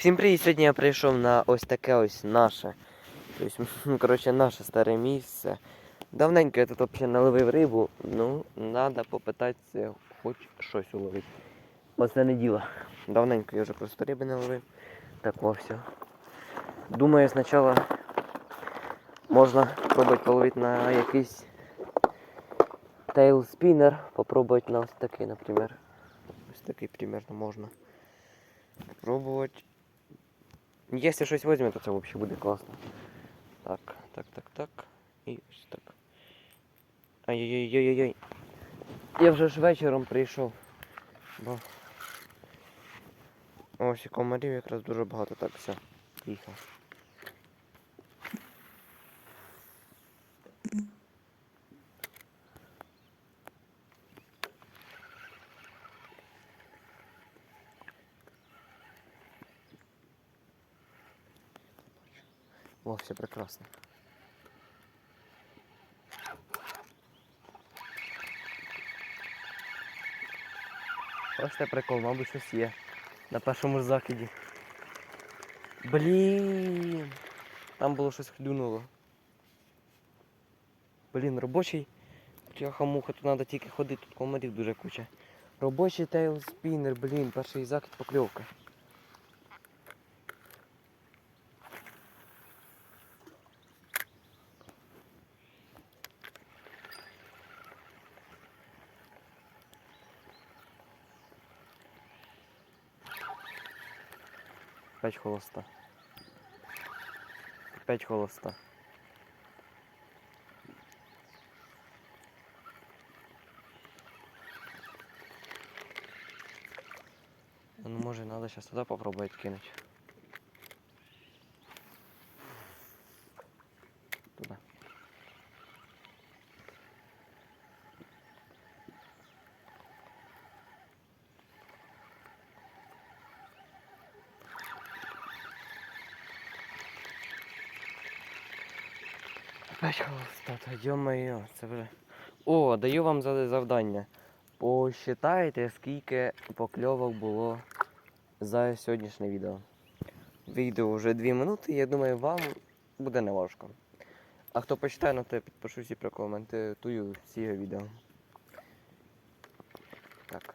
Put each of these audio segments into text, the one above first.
Всім привіт! Сьогодні я прийшов на ось таке ось наше. Тобто, коротше, наше старе місце. Давненько я тут взагалі наловив рибу. Ну, треба попитатися хоч щось уловити. Оце не діло. Давненько я вже просто риби не ловив. Так все. Думаю, спочатку можна пробувати половити на якийсь тейлспінер. Попробувати на ось такий, наприклад. Ось такий примерно можна. Пробувати. Якщо щось візьме, то це взагалі буде класно. Так, так, так, так. І ось так. Ай-яй-яй-яй-яй. Я вже ж вечором прийшов. Бо... Ось і комарів якраз дуже багато. Так, все. Поїхав. О, все прекрасно. Це прикол, мабуть, щось є. На першому ж закиді. Блін. Там було щось хлюнуло. Блін, робочий. Бляха-муха, тут треба тільки ходити, тут комарів дуже куча. Робочий тейл спінер, блін, перший закид покльовка. Опять холоста. Опять холоста. Ну, може, надо сейчас туда попробовать кинуть. Опять холоста, ё-моё, це вже. О, даю вам завдання. Посчитайте, скільки покльовок було за сьогоднішнє відео. Відео вже 2 минути, я думаю, вам буде неважко. А хто почитає, на те підпишусь і прокоментую всі відео. Так.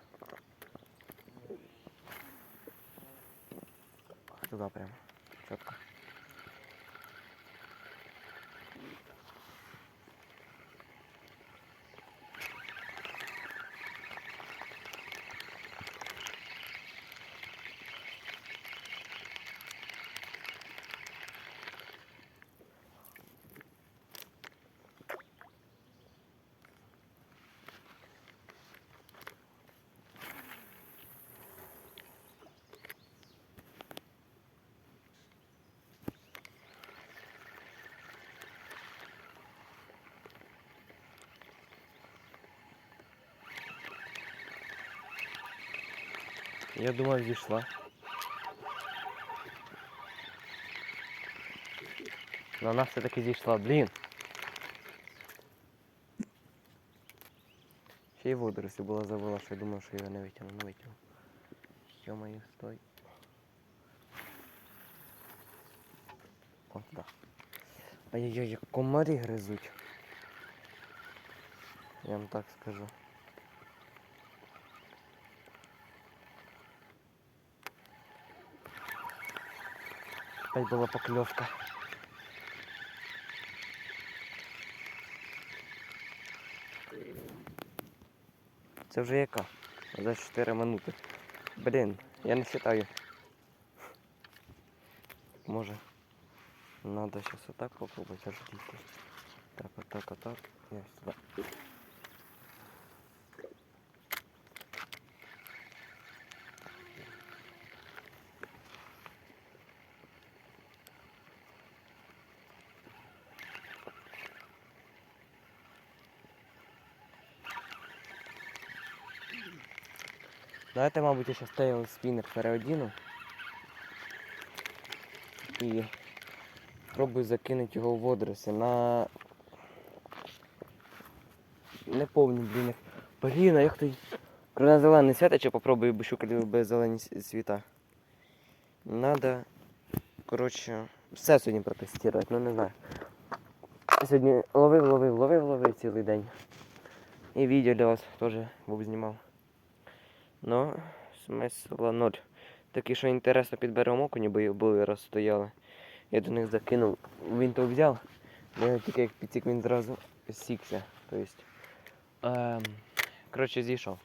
Туди прямо. Чітко. Я думав, зійшла. Но вона все-таки зійшла, блін. Ще й водорості була забула, що я думав, що я не витягну, не витягну. Йо-моє, стой. О, да. Ай-яй-яй, як комарі гризуть. Я вам так скажу. Опять була покльовка. Це вже яка? За 4 минути. Блін, я не вважаю. Може. Надо сейчас вот так попробовать аж. Так, вот так, вот так. Я сюда. Знаєте, мабуть, я зараз тейл спіннер переодіну. І спробую закинути його в водорослі на... Не помню, блін. а як той... На зелений свята чи попробую, бо любить зелені світа. Надо, коротше, все сьогодні протестувати, ну не знаю. Сьогодні ловив, ловив, ловив, ловив цілий день. І відео для вас теж був знімав. Ну, смисла ноль. Такі, що інтересно під берегом окуні бо були раз стояли. Я до них закинув, він то взяв, я тільки як підсік, він зразу сікся. Тобто, ем, коротше, зійшов.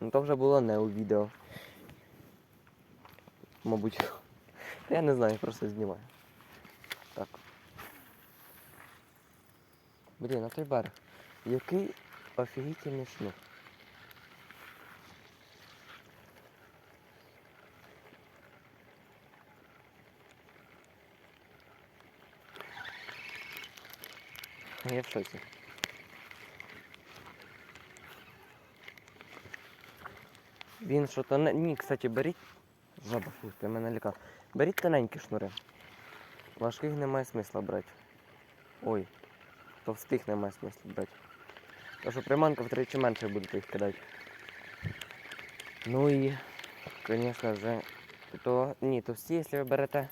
Ну то вже було не у відео. Мабуть. Я не знаю, просто знімаю. Так. Блін, а той берег. Який офігітельний шнур. Я в шоці. Він що то. Ні, кстати, беріть. Жаба, фу, ти мене лякав. Беріть тоненькі шнури. Важких немає смисла брати. Ой. Товстих немає смисла брати. Тому що приманка втричі менше буде їх кидати. Ну і, звісно же, то ні, товсті, якщо ви берете,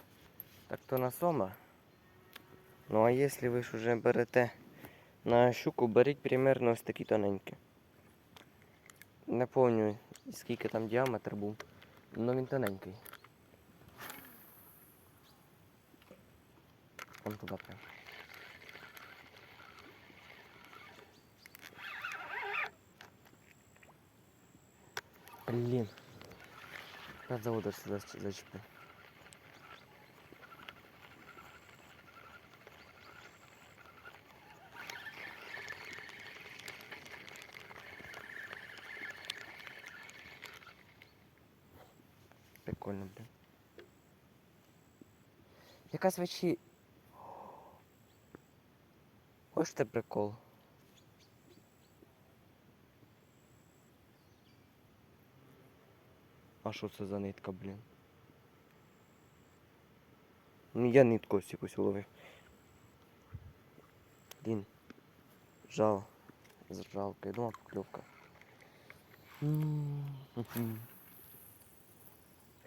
так то на сома. Ну а якщо ви ж вже берете на щуку, беріть примерно ось такі тоненькі. Не пам'ятаю, скільки там діаметр був. Ну він тоненький. Вон туди прям. Блін. Надо заводу сюди зачепи. Прикольно, блін. Якась вечі. Ось це прикол. А що це за нитка, блін? Ну я нитку ось якусь уловив. Блін. Жал. Жалко. Я думав покльовка.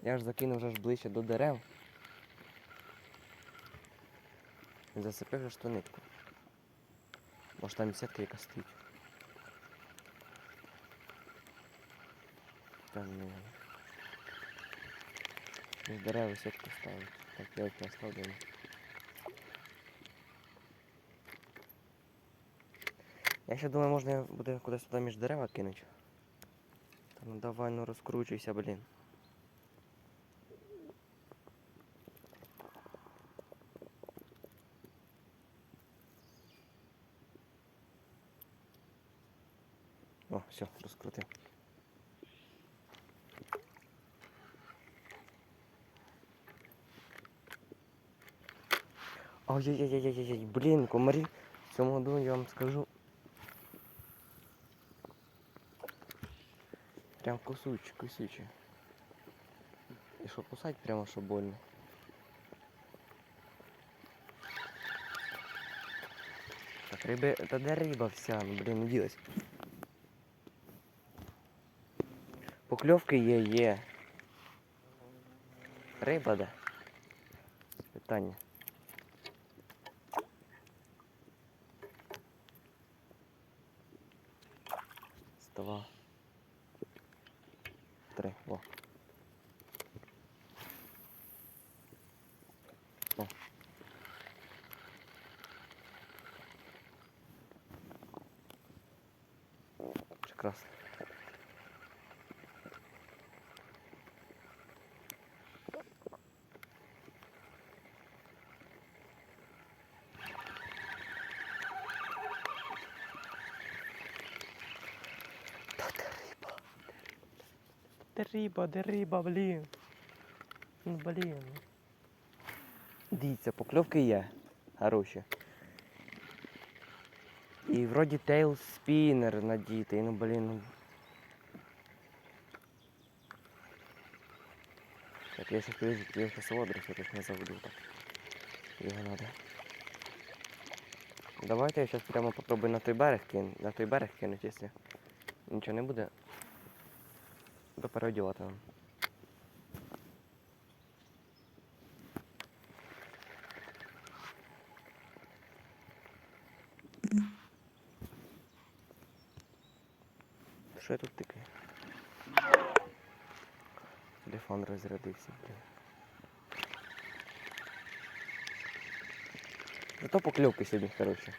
Я ж закинув вже ж ближче до дерев. Же ж ту нитку. Може там сітка яка стоїть. Та ні. З дерева сітку. Так, я їх наставлю. Я ще думаю, можна буде кудись туди між дерева кинути. Та ну давай, ну розкручуйся, блін. О, все, розкрутив. Ой-ой-ой-ой-ой, блін, комарі. В цьому году я вам скажу. Прям кусучі, кусючі. І що кусать прямо що больно. Так, риби, та де риба вся, ну блін, не ділась. Покльовки є, є. Риба де? Питання. Два. Три. Во. Во. Прекрасно. Риба, де риба, блін. Ну, блін. Дивіться, покльовки є. Хороші. І вроді тейл спінер надітий, ну блін. ну. Так, я сейчас подожди, я сейчас водрус, я не забуду так. Його надо. Давайте я зараз прямо попробую на той берег кин, на той берег кинуть, якщо нічого не буде. То переодівати вам. Що я тут тикаю? Телефон розрядився, блін. Зато покльовки сьогодні хороші.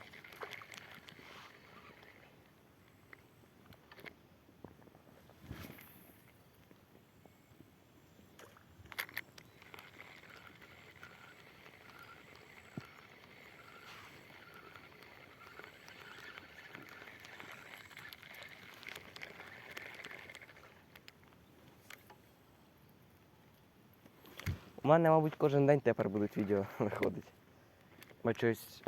У мене, мабуть, кожен день тепер будуть відео виходити. Бо щось.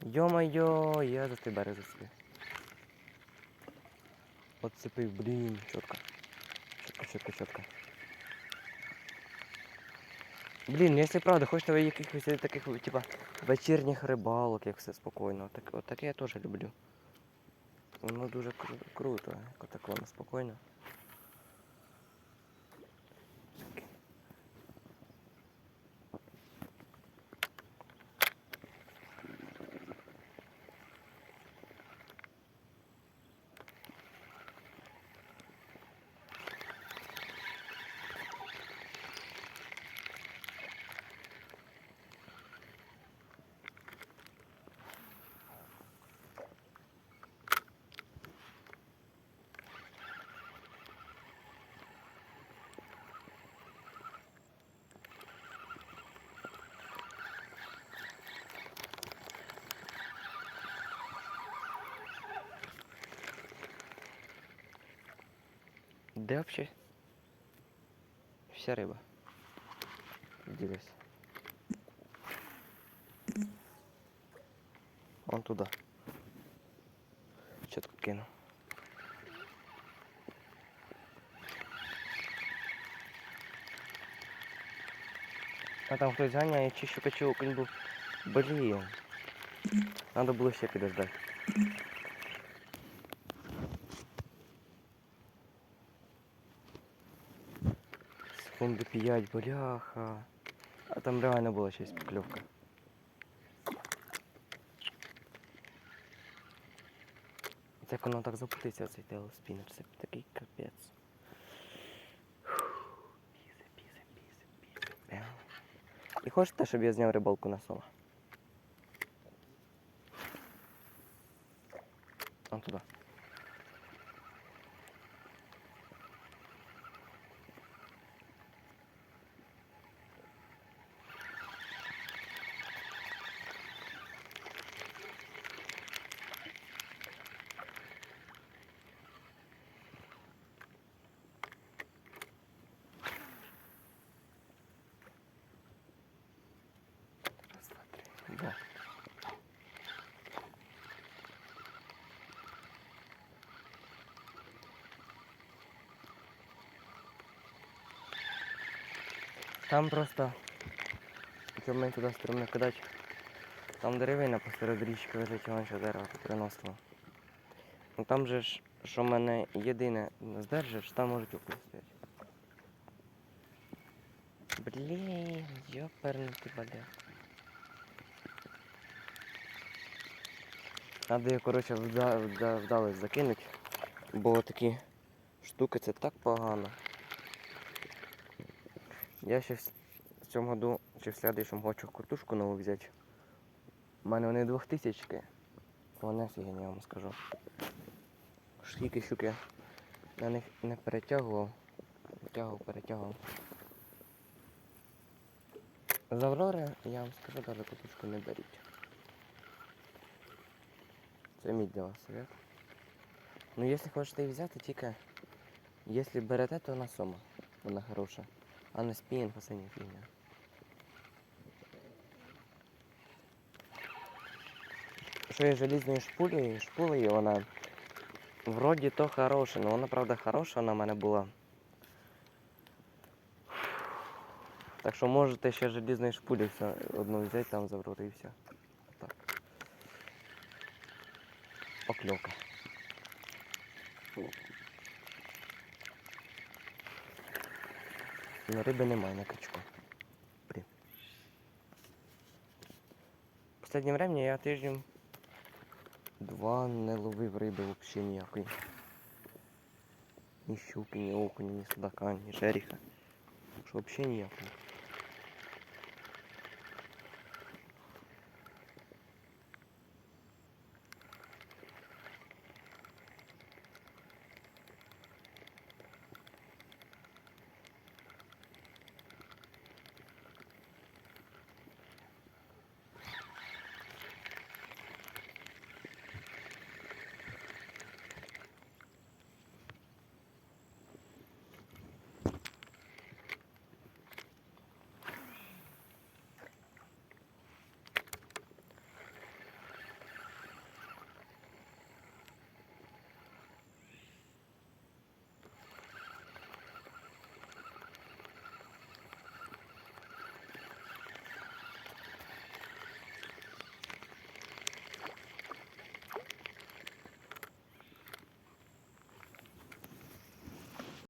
Йо-моє, я за берег зацепив. Отцепив, блін, чітко. Чітко, чітко, чітко. Блін, якщо правда, хочете ви якихось таких, типа, вечірніх рибалок, як все спокійно. Так, от таке я теж люблю. Воно дуже кру- круто, так воно спокійно. Де вообще? Вся риба. Ділись. Вон туда. Чітко кину. А там хтось ганяє, чи щукачий окунь був. Блін. Надо було ще підождати. Секунди 5, бляха. А там реально була щось покльовка. Це воно так запутиться, цей телеспінер, це такий капець. Пізе, пізе, пізе, пізе. І хочете, щоб я зняв рибалку на сома? Он туди. Раз, два, три. Да. Там просто, щоб мені туди стрімно кидати, там деревина посеред річки лежить, вон ще дерево приносило. Ну там же ж, що мене єдине здержиш, там можуть окуни. Блін, ёпернути бля. Надо її, коротше, вда, вда, вдалось закинуть, бо такі штуки це так погано. Я ще в цьому году чи в следующем хочу куртушку нову взяти. У мене вони двохтисячки. Вони офігенні, я вам скажу. Скільки щуки на них не перетягував. Витягував, перетягував. З Аврори, я вам скажу, навіть куртушку не беріть. Це мій для вас совет. Ну якщо хочете її взяти, тільки якщо берете, то на сома. Вона хороша. А не спінінг, остання фігня. Що я желізною шпулею, шпулею вона вроді то хороша, але вона правда хороша, вона в мене була. Так що можете ще желізної шпулі все одну взяти, там забрати і все. Так. Покльовка. Ну, риби немає на качку. Блін. В останнє время я тиждень два не ловив риби взагалі ніякої. Ні щуки, ні окуня, ні судака, ні жеріха. Що взагалі ніякої.